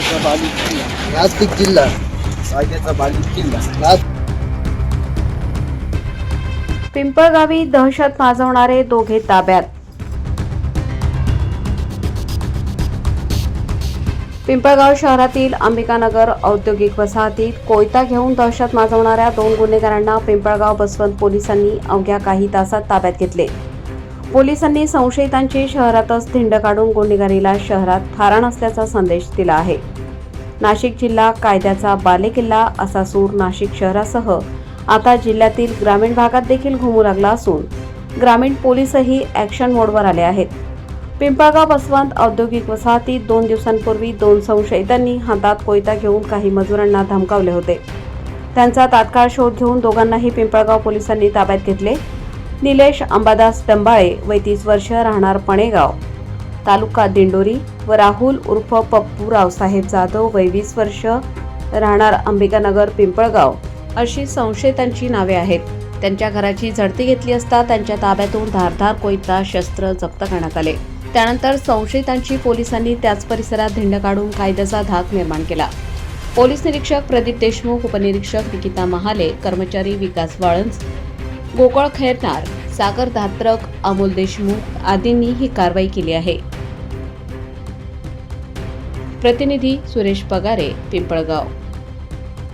कायद्याचा बालिक किल्ला. नास्तिक जिल्हा कायद्याचा बालिक किल्ला. पिंपळगावी दहशत माजवणारे दोघे ताब्यात. पिंपळगाव शहरातील अंबिकानगर औद्योगिक वसाहतीत कोयता घेऊन दहशत माजवणाऱ्या दोन गुन्हेगारांना पिंपळगाव बसवंत पोलिसांनी अवघ्या काही तासात ताब्यात घेतले. पोलिसांनी संशयितांची शहरातच धिंड काढून गुन्हेगारीला शहरात थारण असल्याचा संदेश दिला आहे. नाशिक जिल्हा कायद्याचा बालेकिल्ला असा सूर नाशिक शहरासह आता जिल्ह्यातील ग्रामीण भागात देखील घुमू लागला असून ग्रामीण पोलीसही ॲक्शन मोडवर आले आहेत. पिंपळगाव बसवंत औद्योगिक वसाहतीत दोन दिवसांपूर्वी दोन संशयितांनी हातात कोयता घेऊन काही मजुरांना धमकावले होते. त्यांचा तात्काळ शोध घेऊन दोघांनाही पिंपळगाव पोलिसांनी ताब्यात घेतले. निलेश अंबादास डंबाळे वय तीस वर्ष राहणार पणेगाव. तालुका दिंडोरी व राहुल उर्फ पप्पू रावसाहेब जाधव वय वीस वर्ष राहणार अंबिकानगर पिंपळगाव. अशी संशयितांची नावे आहेत. त्यांच्या घराची झडती घेतली असता त्यांच्या ताब्यातून धारधार कोयता शस्त्र जप्त करण्यात आले. त्यानंतर संशयितांची पोलिसांनी त्याच परिसरात धिंड काढून कायद्याचा धाक निर्माण केला. पोलीस निरीक्षक प्रदीप देशमुख उपनिरीक्षक निकिता महाले कर्मचारी विकास वाळंज गोकुळ खैरनार सागर धात्रक अमोल देशमुख आदींनी ही कारवाई केली आहे. प्रतिनिधी सुरेश पगारे पिंपळगाव.